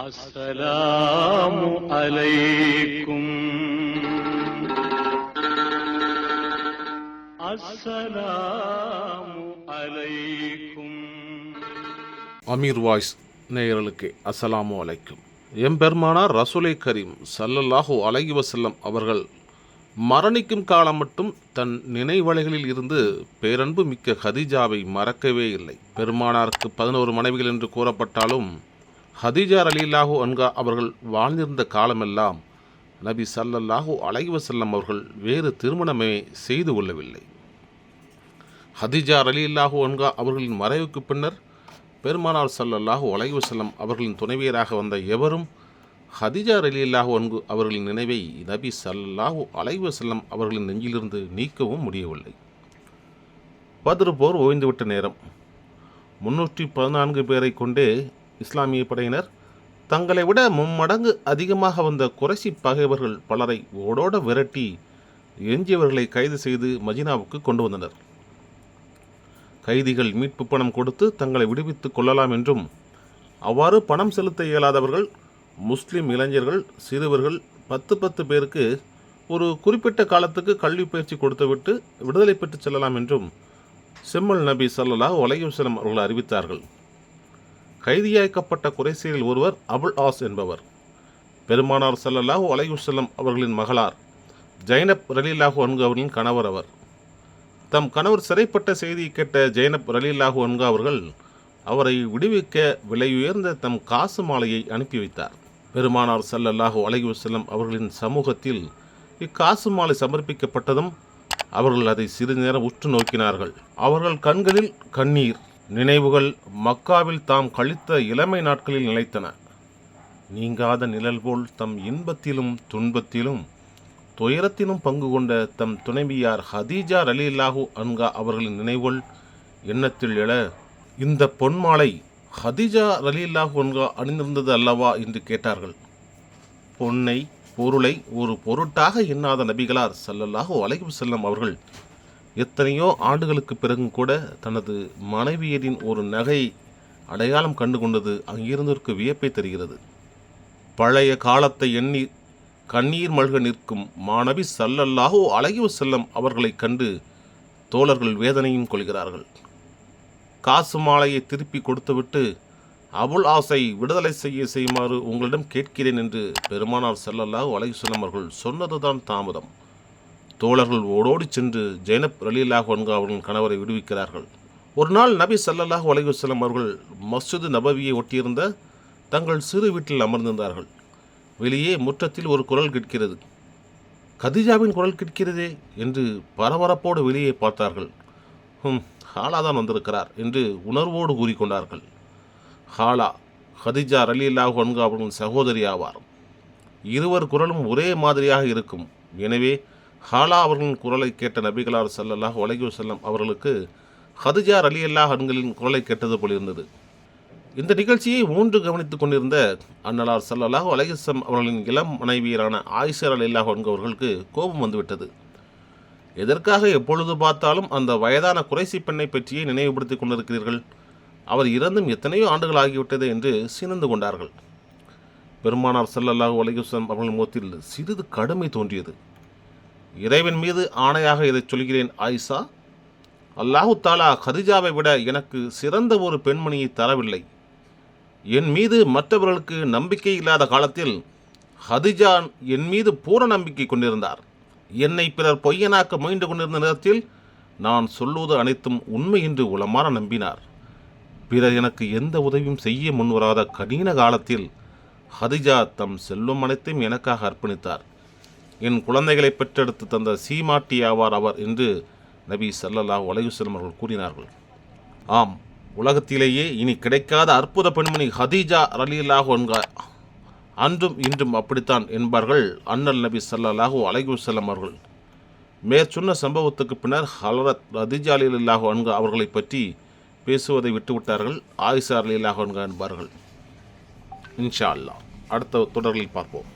السلام عليكم السلام عليكم Amir voice நேயர்களுக்கு அஸ்ஸலாமு அலைக்கும் எம்பெருமானார் ரசூலை கரீம் சல்லல்லாஹு அலைஹி வஸல்லம் அவர்கள் மரணிக்கும் காலம் மட்டும் தன் நினைவலைகளில் இருந்து பேரன்பு மிக்க ஹதீஜாவை மறக்கவே இல்லை பெருமானாருக்கு பதினோரு மனைவிகள் என்று கூறப்பட்டாலும் ஹதீஜா அலிலாஹூ அன்கா அவர்கள் வாழ்ந்திருந்த காலமெல்லாம் நபி சல்லல்லாஹூ அலைஹி செல்லம் அவர்கள் வேறு திருமணமே செய்து கொள்ளவில்லை. ஹதிஜா அலில்லாஹு அன்கா அவர்களின் மறைவுக்கு பின்னர் பெருமானார் சல்லல்லாஹூ அலைஹி செல்லம் அவர்களின் துணைவியராக வந்த எவரும் ஹதிஜா ரலியல்லாஹு அன்கு அவர்களின் நினைவை நபி சல்லாஹூ அலைஹி செல்லம் அவர்களின் நெஞ்சிலிருந்து நீக்கவும் முடியவில்லை. பத்ரு போர் ஓய்ந்துவிட்ட நேரம். முன்னூற்றி பதினான்கு பேரை கொண்டே இஸ்லாமிய படையினர் தங்களை விட மும்மடங்கு அதிகமாக வந்த குறைசி பகைவர்கள் பலரை ஓடோட விரட்டி எஞ்சியவர்களை கைது செய்து மஜினாவுக்கு கொண்டு வந்தனர். கைதிகள் மீட்பு பணம் கொடுத்து தங்களை விடுவித்துக் கொள்ளலாம் என்றும் அவ்வாறு பணம் செலுத்த இயலாதவர்கள் முஸ்லிம் இளைஞர்கள் சிறுவர்கள் பத்து பத்து பேருக்கு ஒரு குறிப்பிட்ட காலத்துக்கு கல்வி பயிற்சி கொடுத்துவிட்டு விடுதலை பெற்றுச் செல்லலாம் என்றும் செம்மல் நபி சல்லலா அலைஹி அவர்கள் அறிவித்தார்கள். கைதியாக்கப்பட்ட குறைசியரில் ஒருவர் அபுல் ஆஸ் என்பவர். பெருமானார் சல்லல்லாஹு அலையுசல்லம் அவர்களின் மகளார். ஜைனப் ரலில்லாஹு அன்கு அவர்களின் கணவர் அவர். தம் கணவர் சிறைப்பட்ட செய்தியை கேட்ட ஜெயனப் ரலீலாஹு அன்கு அவர்கள் அவரை விடுவிக்க விலையுயர்ந்த தம் காசு மாலையை அனுப்பி வைத்தார். பெருமானார் சல்லல்லாஹு அலையுசல்லம் அவர்களின் சமூகத்தில் இக்காசு மாலை சமர்ப்பிக்கப்பட்டதும் அவர்கள் அதை சிறிது நேரம் உற்று நோக்கினார்கள். அவர்கள் கண்களில் கண்ணீர் நினைவுகள் மக்காவில் தாம் கழித்த இளமை நாட்களில் நிலைத்தன. நீங்காத நிழல் போல் தம் இன்பத்திலும் துன்பத்திலும் துயரத்திலும் பங்கு கொண்ட தம் துணைவியார் ஹதீஜா ரலில்லாஹு அன்கா அவர்களின் நினைவுகள் எண்ணத்தில் எழ இந்த பொன்மாலை ஹதீஜா ரலில்லாஹு அன்கா அணிந்திருந்தது அல்லவா என்று கேட்டார்கள். பொன்னை பொருளை ஒரு பொருட்டாக எண்ணாத நபிகளார் ஸல்லல்லாஹு அலைஹி செல்லம் அவர்கள் எத்தனையோ ஆண்டுகளுக்கு பிறகும் கூட தனது மனைவியரின் ஒரு நகை அடையாளம் கண்டு கொண்டது அங்கிருந்தோருக்கு வியப்பை தருகிறது. பழைய காலத்தை எண்ணி கண்ணீர் மல்க நிற்கும் மாணவி சல்லல்லாஹோ அழகிய செல்லம் அவர்களைக் கண்டு தோழர்கள் வேதனையும் கொள்கிறார்கள். காசு மாலையை திருப்பி கொடுத்துவிட்டு அபுல் ஆசை விடுதலை செய்ய செய்யுமாறு உங்களிடம் கேட்கிறேன் என்று பெருமானார் ஸல்லல்லாஹு அலைஹி வஸல்லம் அவர்கள் சொன்னதுதான் தாமதம். தோழர்கள் ஓடோடி சென்று ஜெயனப் ரலீலாஹு அன்கா அவர்களின் கணவரை விடுவிக்கிறார்கள். ஒரு நாள் நபி சல்லல்லாஹு அலைஹி அவர்கள் மஸ்ஜிது நபவியை ஒட்டியிருந்த தங்கள் சிறு வீட்டில் அமர்ந்திருந்தார்கள். வெளியே முற்றத்தில் ஒரு குரல் கேட்கிறது. கதிஜாவின் குரல் கேட்கிறதே? என்று பரபரப்போடு வெளியே பார்த்தார்கள். ஹம் ஹாலா தான் வந்திருக்கிறார் என்று உணர்வோடு கூறிக்கொண்டார்கள். ஹாலா ஹதிஜா ரலீல்லாஹு அன்கா அவர்களின் சகோதரி ஆவார். இருவர் குரலும் ஒரே மாதிரியாக இருக்கும். எனவே ஹாலா அவர்களின் குரலை கேட்ட நபிகளார் ஸல்லல்லாஹு அலைஹி செல்லம் அவர்களுக்கு ஹதுஜார் அலி அல்லாஹ் அன்களின் குரலை கேட்டது போல் இருந்தது. இந்த நிகழ்ச்சியை மூன்று கவனித்துக் கொண்டிருந்த அன்னலார் ஸல்லல்லாஹு அலகிசம் அவர்களின் இளம் மனைவியரான ஆயிஷர் அலில்லாஹ் அவர்களுக்கு கோபம் வந்துவிட்டது. எதற்காக எப்பொழுது பார்த்தாலும் அந்த வயதான குறைசி பெண்ணை பற்றியே நினைவுபடுத்திக் கொண்டிருக்கிறீர்கள்? அவர் இறந்தும் எத்தனையோ ஆண்டுகள் ஆகிவிட்டது என்று சினந்து கொண்டார்கள். பெருமானார் ஸல்லல்லாஹு அலைஹி வஸல்லம் அவர்களின் முகத்தில் சிறிது கடுமை தோன்றியது. இறைவன் மீது ஆணையாக இதை சொல்கிறேன் ஆயிஷா. அல்லாஹு தாலா ஹதிஜாவை விட எனக்கு சிறந்த ஒரு பெண்மணியை தரவில்லை. என் மீது மற்றவர்களுக்கு நம்பிக்கை இல்லாத காலத்தில் ஹதிஜா என் மீது பூரண நம்பிக்கை கொண்டிருந்தார். என்னை பிறர் பொய்யனாக்க முயன்று கொண்டிருந்த நேரத்தில் நான் சொல்லுவது அனைத்தும் உண்மை என்று உளமாற நம்பினார். பிறர் எனக்கு எந்த உதவியும் செய்ய முன்வராத கடின காலத்தில் ஹதிஜா தம் செல்வம் அனைத்தையும் எனக்காக அர்ப்பணித்தார். என் குழந்தைகளை பெற்றெடுத்து தந்த சீமாட்டி ஆவார் அவர் என்று நபி சல்லல்லாஹ் உலகுசலம் அவர்கள் கூறினார்கள். ஆம் உலகத்திலேயே இனி கிடைக்காத அற்புத பெண்மணி ஹதீஜா ரலியல்லாஹு அன்றும் இன்றும் அப்படித்தான் என்பார்கள் அண்ணல் நபி ஸல்லல்லாஹு அலைகுசல்லம் அவர்கள். மேற்சொன்ன சம்பவத்துக்கு பின்னர் ஹலரத் ஹதீஜா அலிலாஹு அன்கா அவர்களை பற்றி பேசுவதை விட்டுவிட்டார்கள் ஆயிஷா அலிலாஹு அன்கா என்பார்கள். இன்ஷா அல்லாஹ் அடுத்த தொடரில் பார்ப்போம்.